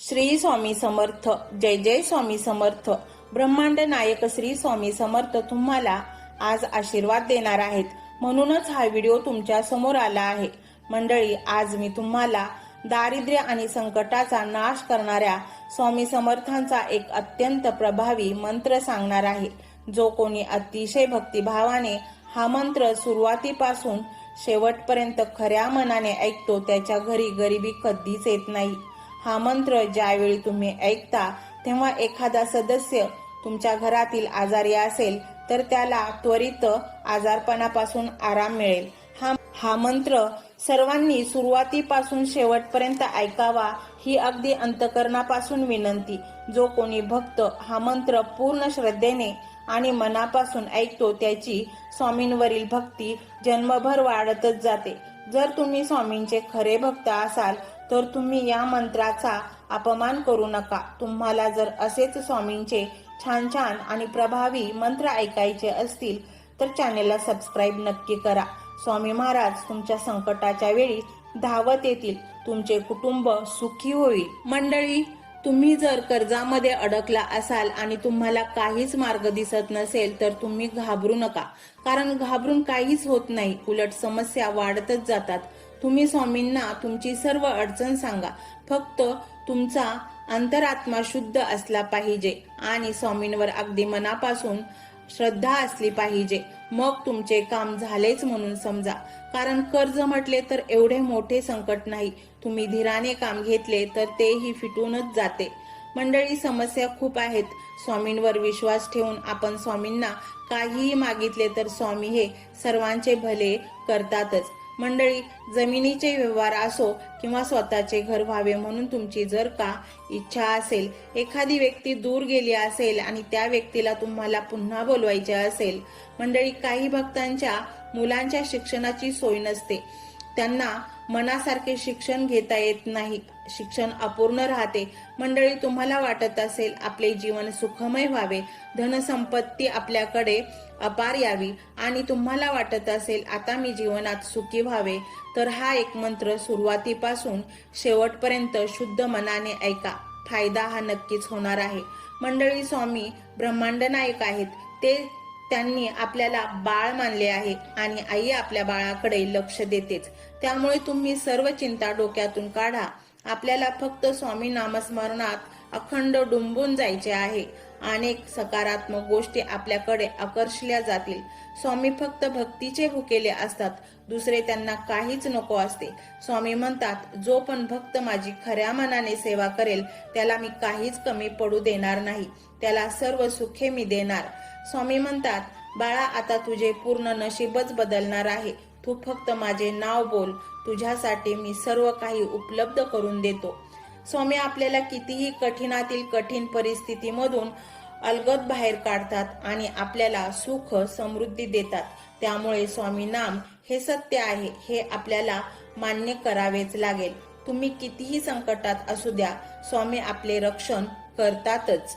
श्री स्वामी समर्थ जय जय स्वामी समर्थ. ब्रह्मांड नायक श्री स्वामी समर्थ तुम्हाला आज आशीर्वाद देणार आहेत. म्हणूनच हा व्हिडिओ तुमच्यासमोर आला आहे. मंडळी आज मी तुम्हाला दारिद्र्य आणि संकटाचा नाश करणाऱ्या स्वामी समर्थांचा एक अत्यंत प्रभावी मंत्र सांगणार आहे. जो कोणी अतिशय भक्तिभावाने हा मंत्र सुरुवातीपासून शेवटपर्यंत खऱ्या मनाने ऐकतो त्याच्या घरी गरिबी कधीच येत नाही. हा मंत्र ज्यावेळी तुम्ही ऐकता तेव्हा एखादा सदस्य तुमच्या घरातील आजारी असेल तर त्याला त्वरित आजारपणापासून आराम मिळेल. हा हा मंत्र सर्वांनी सुरुवातीपासून शेवटपर्यंत ऐकावा ही अगदी अंतकरणापासून विनंती. जो कोणी भक्त हा मंत्र पूर्ण श्रद्धेने आणि मनापासून ऐकतो त्याची स्वामींवरील भक्ती जन्मभर वाढतच जाते. जर तुम्ही स्वामींचे खरे भक्त असाल तर तुम्ही या मंत्राचा अपमान करू नका. तुम्हाला जर असेच स्वामींचे छान छान आणि प्रभावी मंत्र ऐकायचे असतील तर चॅनेलला सबस्क्राईब नक्की करा. स्वामी महाराज तुमच्या संकटाच्या वेळी धावत येतील. तुमचे कुटुंब सुखी होईल. मंडळी तुम्ही जर कर्जामध्ये अडकला असाल आणि तुम्हाला काहीच मार्ग दिसत नसेल तर तुम्ही घाबरू नका. कारण घाबरून काहीच होत नाही. उलट समस्या वाढतच जातात. तुम्ही स्वामींना तुमची सर्व अडचण सांगा. फक्त तुमचा अंतरात्मा शुद्ध असला पाहिजे आणि स्वामींवर अगदी मनापासून श्रद्धा असली पाहिजे. मग तुमचे काम झालेच म्हणून समजा. कारण कर्ज म्हटले तर एवढे मोठे संकट नाही. तुम्ही धीराने काम घेतले तर तेही फिटूनच जाते. मंडळी समस्या खूप आहेत. स्वामींवर विश्वास ठेवून आपण स्वामींना काहीही मागितले तर स्वामी हे सर्वांचे भले करतातच. मंडळी जमिनीचे व्यवहार असो किंवा स्वतःचे घर व्हावे म्हणून तुमची जर का इच्छा असेल एखादी व्यक्ती दूर गेली असेल आणि त्या व्यक्तीला तुम्हाला पुन्हा बोलवायचे असेल मंडळी काही भक्तांच्या मुलांच्या शिक्षणाची सोय नसते. त्यांना मनासारखे शिक्षण घेता येत नाही. शिक्षण अपूर्ण राहते. मंडळी तुम्हाला वाटत असेल आपले जीवन सुखमय व्हावे. धनसंपत्ती आपल्याकडे अपार यावी. आणि तुम्हाला वाटत असेल आता मी जीवनात सुखी व्हावे तर हा एक मंत्र सुरुवातीपासून शेवटपर्यंत शुद्ध मनाने ऐका. फायदा हा नक्कीच होणार आहे. मंडळी स्वामी ब्रह्मांड नायक आहेत. ते त्यांनी आपल्याला बाळ मानले आहे आणि आई आपल्या बाळाकडे लक्ष देतेच. त्यामुळे तुम्ही सर्व चिंता डोक्यातून काढा. आपल्याला फक्त स्वामी नामस्मरणात अखंड डुंबून जायचे आहे. अनेक सकारात्मक गोष्टी आपल्याकडे आकर्षल्या जातील. स्वामी फक्त भक्तीचे भुकेले असतात. दुसरे त्यांना काहीच नको असते. स्वामी म्हणतात जो पण भक्त माझी खऱ्या मनाने सेवा करेल त्याला मी काहीच कमी पडू देणार नाही. त्याला सर्व सुखे मी देणार. स्वामी म्हणतात बाळा आता तुझे पूर्ण नशीबच बदलणार आहे. तू फक्त माझे नाव बोल. तुझ्यासाठी मी सर्व काही उपलब्ध करून देतो. स्वामी आपल्याला कितीही कठीणातील कठीण परिस्थितीमधून अलगद बाहेर काढतात आणि आपल्याला सुख समृद्धी देतात. त्यामुळे स्वामी नाम हे सत्य आहे हे आपल्याला मान्य करावेच लागेल. तुम्ही कितीही संकटात असू द्या स्वामी आपले रक्षण करतातच.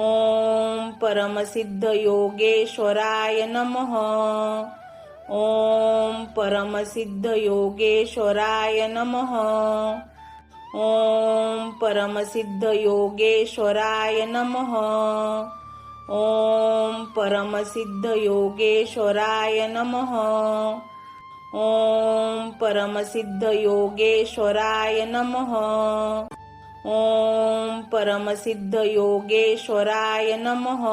ॐ परमसिद्धयोगेश्वराय नमः। ॐ परमसिद्धयोगेश्वराय नमः। ॐ परमसिद्धयोगेश्वराय नमः। ॐ परमसिद्धयोगेश्वराय नमः। ॐ परमसिद्धयोगेश्वराय नमः। ॐ परमसिद्धयोगेश्वराय नमः।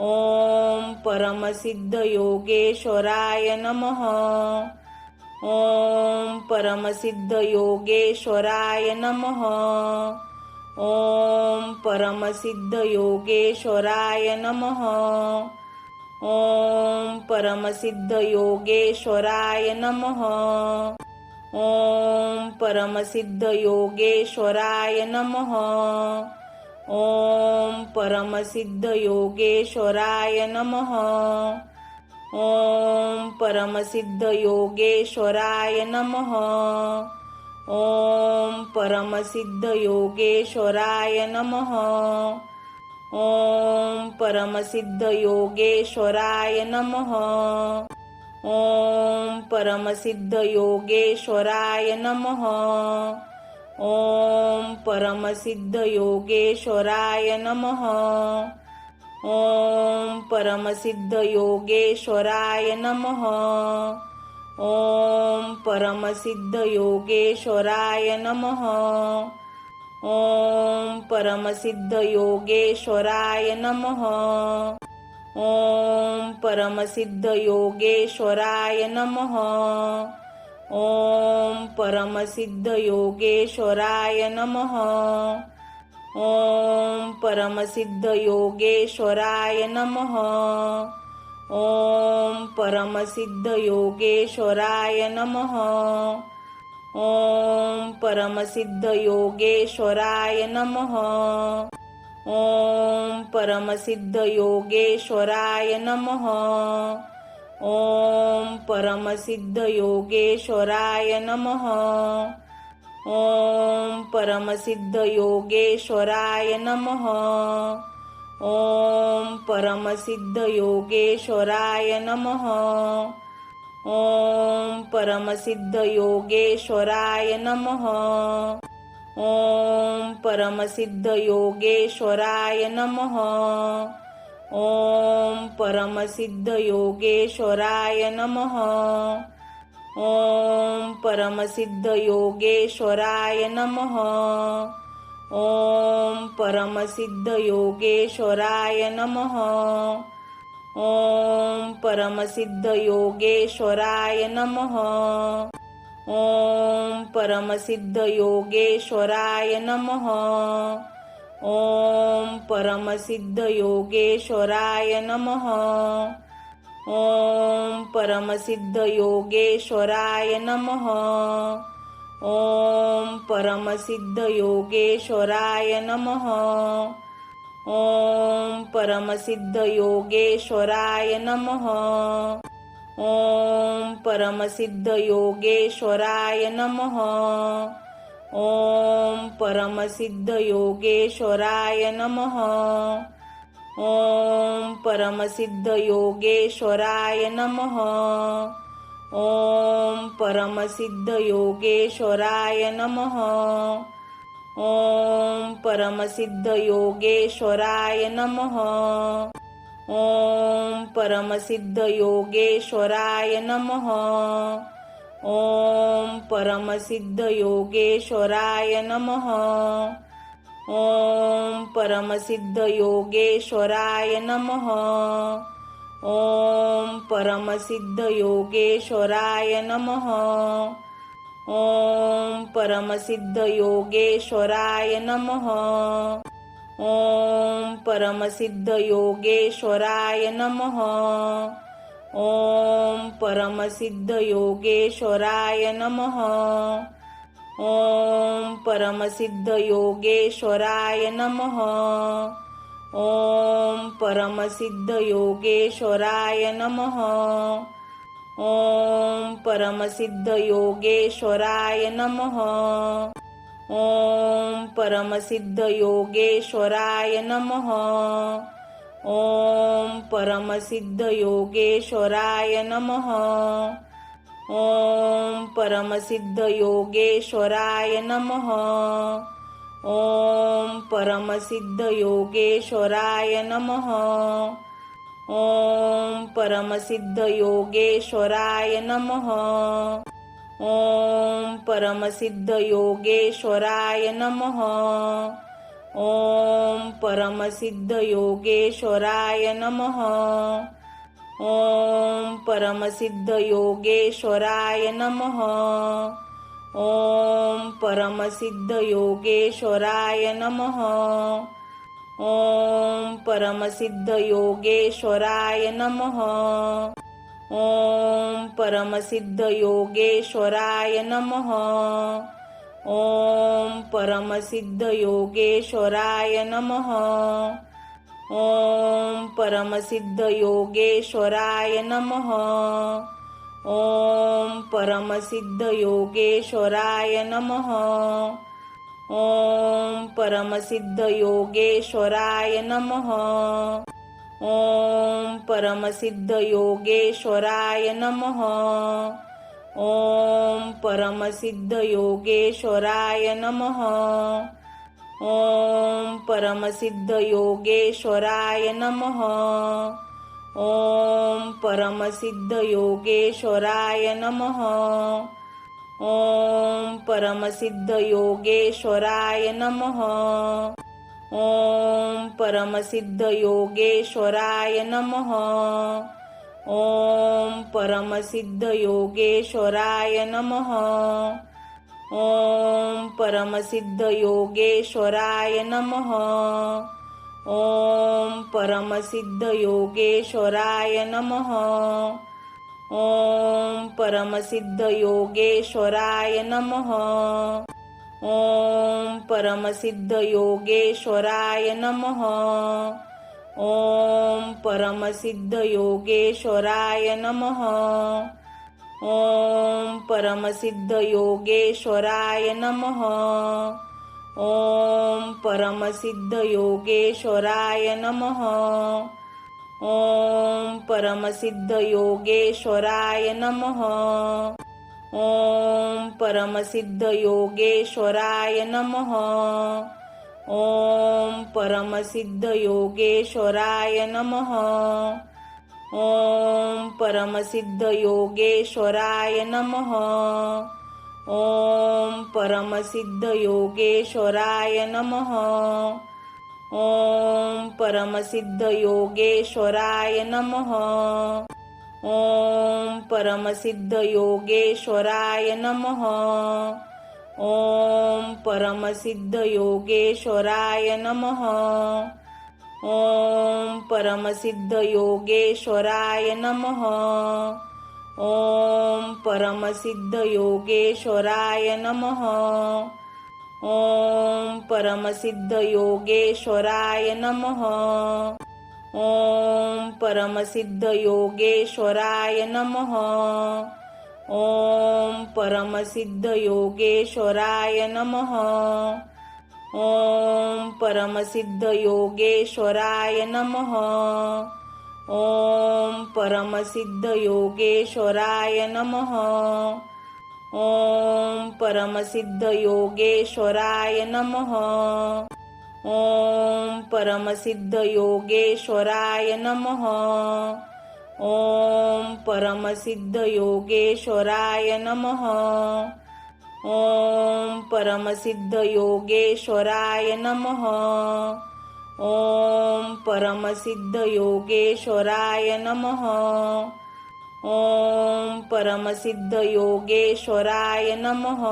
ॐ परमसिद्धयोगेश्वराय नमः। ॐ परमसिद्धयोगेश्वराय नमः। ॐ परमसिद्धयोगेश्वराय नमः। ॐ परमसिद्धयोगेश्वराय नमः। ॐ परमसिद्धयोगेश्वराय नमः। ॐ परमसिद्धयोगेश्वराय नमः। ॐ परमसिद्धयोगेश्वराय नमः। ॐ परमसिद्धयोगेश्वराय नमः। ॐ परमसिद्धयोगेश्वराय नमः। ओम परमसिद्ध योगेश्वराय नम। ओम परमसिद्ध योगेश्वराय नम। ओम परमसिद्ध योगेश्वराय नम। ओम परमसिद्ध योगेश्वराय नम। ओम परमसिद्ध योगेश्वराय नम। ओम परमसिद्ध योगेश्वराय नमः। ओम परमसिद्ध योगेश्वराय नमः। ओम परमसिद्ध योगेश्वराय नमः। ओम परमसिद्ध योगेश्वराय नमः। ओम परमसिद्ध योगेश्वराय नमः। ओम परमसिद्ध योगेश्वराय नमः। ओम परमसिद्ध योगेश्वराय नमः। ओम परमसिद्ध योगेश्वराय नमः। ओम परमसिद्ध योगेश्वराय नमः। ओम परमसिद्ध योगेश्वराय नमः। ओम परमसिद्ध योगेश्वराय नमः। ओम परमसिद्ध योगेश्वराय नमः। ओम परमसिद्ध योगेश्वराय नमः। ओम परमसिद्ध योगेश्वराय नमः। ओम परमसिद्ध योगेश्वराय नमः। ओम परमसिद्ध योगेश्वराय नमः। ओम परमसिद्ध योगेश्वराय नमः। ओम परमसिद्ध योगेश्वराय नमः। ओम परमसिद्ध योगेश्वराय नमः। ओम परमसिद्ध योगेश्वराय नमः। ओम परमसिद्ध योगेश्वराय नमः। ओम परमसिद्ध योगेश्वराय नमः। ओम परमसिद्ध योगेश्वराय नमः। ओम परमसिद्ध योगेश्वराय नमः। ओम परमसिद्ध योगेश्वराय नमः। ॐ परमसिद्धयोगेश्वराय नमः। ॐ परमसिद्धयोगेश्वराय नमः। ॐ परमसिद्धयोगेश्वराय नमः। ॐ परमसिद्धयोगेश्वराय नमः। ॐ परमसिद्धयोगेश्वराय नमः। ॐ परमसिद्धयोगेश्वराय नमः। ॐ परमसिद्धयोगेश्वराय नमः। ॐ परमसिद्धयोगेश्वराय नमः। ॐ परमसिद्धयोगेश्वराय नमः। ॐ परमसिद्धयोगेश्वराय नमः। ॐ परमसिद्धयोगेश्वराय नमः। ॐ परमसिद्धयोगेश्वराय नमः। ॐ परमसिद्धयोगेश्वराय नमः। ॐ परमसिद्धयोगेश्वराय नमः। ॐ परमसिद्धयोगेश्वराय नमः। ॐ परमसिद्धयोगेश्वराय नमः। ॐ परमसिद्धयोगेश्वराय नमः। ॐ परमसिद्धयोगेश्वराय नमः। ॐ परमसिद्धयोगेश्वराय नमः। ॐ परमसिद्धयोगेश्वराय नमः। ॐ परमसिद्धयोगेश्वराय नमः। ॐ परमसिद्धयोगेश्वराय नमः। ॐ परमसिद्धयोगेश्वराय नमः। ॐ परमसिद्धयोगेश्वराय नमः। ॐ परमसिद्धयोगेश्वराय नमः। ॐ परमसिद्ध योगेश्वराय नमः। ॐ परमसिद्ध योगेश्वराय नमः। ॐ परमसिद्ध योगेश्वराय नमः। ॐ परमसिद्ध योगेश्वराय नमः। ओम परमसिद्ध योगेश्वराय नमः। ॐ परमसिद्धयोगेश्वराय नमः। ॐ परमसिद्धयोगेश्वराय नमः। ॐ परमसिद्धयोगेश्वराय नमः। ॐ परमसिद्धयोगेश्वराय नमः। ॐ परमसिद्धयोगेश्वराय नमः। ॐ परमसिद्ध योगेश्वराय नमः। ॐ परमसिद्ध योगेश्वराय नमः। ॐ परमसिद्ध योगेश्वराय नमः। ॐ परमसिद्ध योगेश्वराय नमः। ॐ परमसिद्ध योगेश्वराय नमः। ॐ परमसिद्धयोगेश्वराय नमः। ॐ परमसिद्धयोगेश्वराय नमः। ॐ परमसिद्धयोगेश्वराय नमः। ॐ परमसिद्धयोगेश्वराय नमः। ॐ परमसिद्धयोगेश्वराय नमः। ॐ परमसिद्धयोगेश्वराय नमः। ॐ परमसिद्धयोगेश्वराय नमः। ॐ परमसिद्धयोगेश्वराय नमः। ॐ परमसिद्धयोगेश्वराय नमः। ॐ परमसिद्धयोगेश्वराय नमः। ॐ परमसिद्धयोगेश्वराय नमः। ॐ परमसिद्धयोगेश्वराय नमः। ॐ परमसिद्धयोगेश्वराय नमः। ॐ परमसिद्धयोगेश्वराय नमः। ॐ परमसिद्धयोगेश्वराय नमः। ॐ परमसिद्ध योगेश्वराय नमः। ओम परमसिद्ध योगेश्वराय नमः। ओम परमसिद्ध योगेश्वराय नमः। ओम परमसिद्ध योगेश्वराय नमः। ओम परमसिद्ध योगेश्वराय नमः।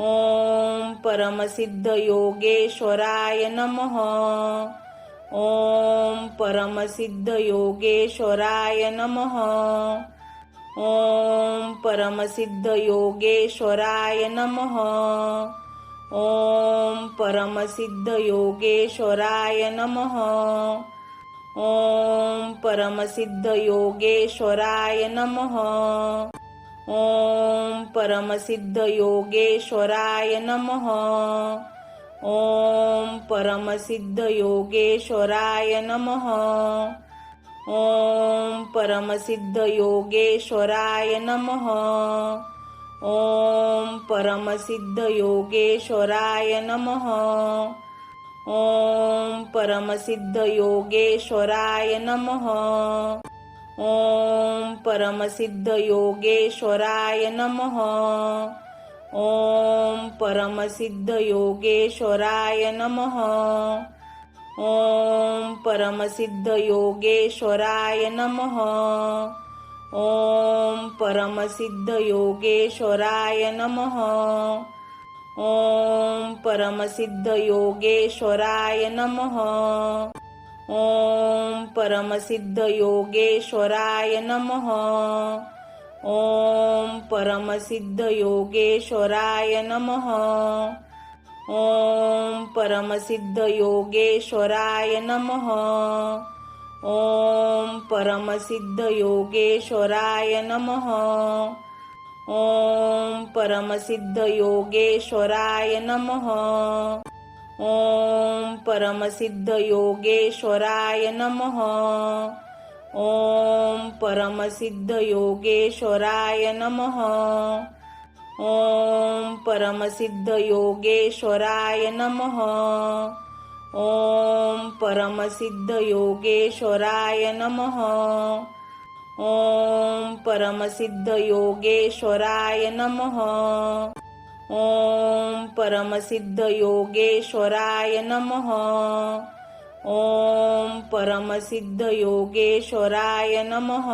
ॐ परमसिद्ध योगेश्वराय नमः। ॐ परमसिद्ध योगेश्वराय नमः। ॐ परमसिद्ध योगेश्वराय नमः। ॐ परमसिद्ध योगेश्वराय नमः। ॐ परमसिद्ध योगेश्वराय नमः। ॐ परमसिद्ध योगेश्वराय नमः। ॐ परमसिद्ध योगेश्वराय नमः। ॐ परमसिद्ध योगेश्वराय नमः। ॐ परमसिद्ध योगेश्वराय नमः। ॐ परमसिद्ध योगेश्वराय नमः। ॐ परमसिद्ध योगेश्वराय नमः। ॐ परमसिद्ध योगेश्वराय नमः। ॐ परमसिद्ध योगेश्वराय नमः। ॐ परमसिद्ध योगेश्वराय नमः। ॐ परमसिद्ध योगेश्वराय नमः। ॐ परमसिद्ध योगेश्वराय नमः। ओम परमसिद्ध योगेश्वराय नमः। ओम परमसिद्ध योगेश्वराय नमः। ओम परमसिद्ध योगेश्वराय नमः। ओम परमसिद्ध योगेश्वराय नमः। ॐ परमसिद्ध योगेश्वराय नमः। ओम परमसिद्ध योगेश्वराय नमः। ओम परमसिद्ध योगेश्वराय नमः। ओम परमसिद्ध योगेश्वराय नमः। ओम परमसिद्ध योगेश्वराय नमः। ॐ परमसिद्ध योगेश्वराय नमः। ओम परमसिद्ध योगेश्वराय नमः।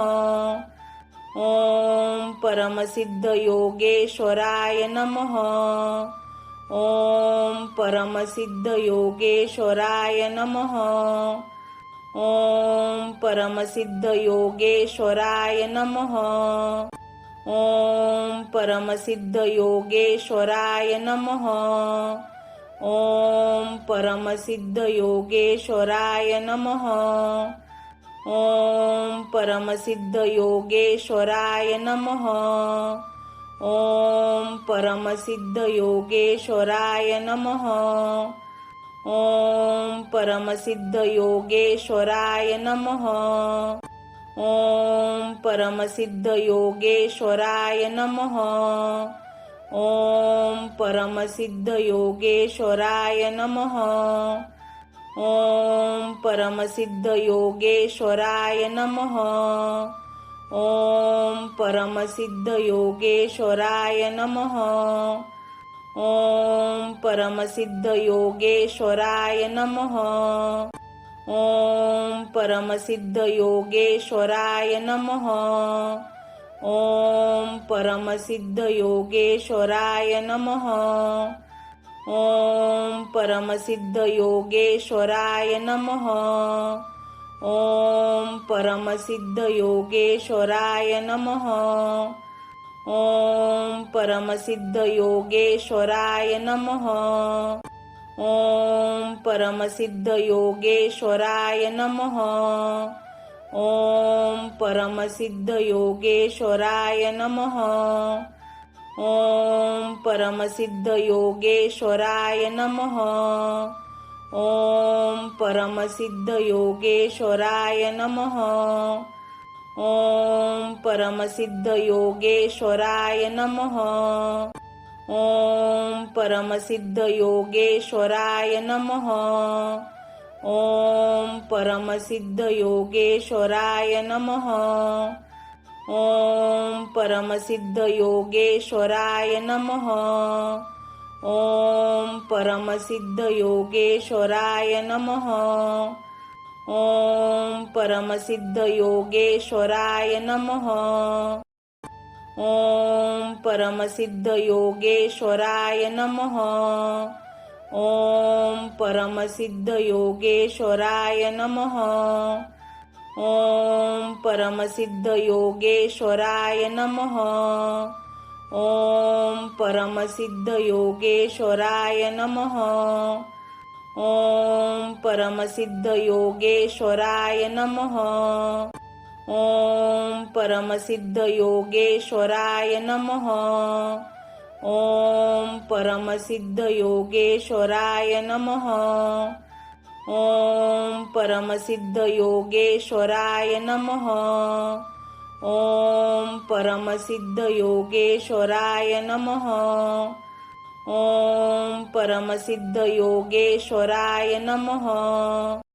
ओम परमसिद्ध योगेश्वराय नमः। ओम परमसिद्ध योगेश्वराय नमः। ओम परमसिद्ध योगेश्वराय नमः। ॐ परमसिद्ध योगेश्वराय नमः। ॐ परमसिद्ध योगेश्वराय नमः। ओम परमसिद्ध योगेश्वराय नमः। ओम परमसिद्ध योगेश्वराय नमः। ओम परमसिद्ध योगेश्वराय नमः। ॐ परमसिद्धयोगेश्वराय नमः। ॐ परमसिद्धयोगेश्वराय नमः। ॐ परमसिद्धयोगेश्वराय नमः। ॐ परमसिद्धयोगेश्वराय नमः। ॐ परमसिद्धयोगेश्वराय नमः। ॐ परमसिद्धयोगेश्वराय नमः। ॐ परमसिद्धयोगेश्वराय नमः। ॐ परमसिद्धयोगेश्वराय नमः। ॐ परमसिद्धयोगेश्वराय नमः। ॐ परमसिद्धयोगेश्वराय नमः। ॐ परमसिद्धयोगेश्वराय नमः। ॐ परमसिद्धयोगेश्वराय नमः। ॐ परमसिद्धयोगेश्वराय नमः। ॐ परमसिद्धयोगेश्वराय नमः। ॐ परमसिद्धयोगेश्वराय नमः। ॐ परमसिद्धयोगेश्वराय नमः। ॐ परमसिद्धयोगेश्वराय नमः। ॐ परमसिद्धयोगेश्वराय नमः। ॐ परमसिद्धयोगेश्वराय नमः। ॐ परमसिद्धयोगेश्वराय नमः। ॐ परमसिद्धयोगेश्वराय नमः। ॐ परमसिद्धयोगेश्वराय नमः। ॐ परमसिद्धयोगेश्वराय नमः। ॐ परमसिद्धयोगेश्वराय नमः। ॐ परमसिद्धयोगेश्वराय नमः। ओम परमसिद्ध योगेश्वराय नमः। ओम परमसिद्ध योगेश्वराय नमः। ओम परमसिद्ध योगेश्वराय नमः। ओम परमसिद्ध योगेश्वराय नमः। ओम परमसिद्ध योगेश्वराय नमः।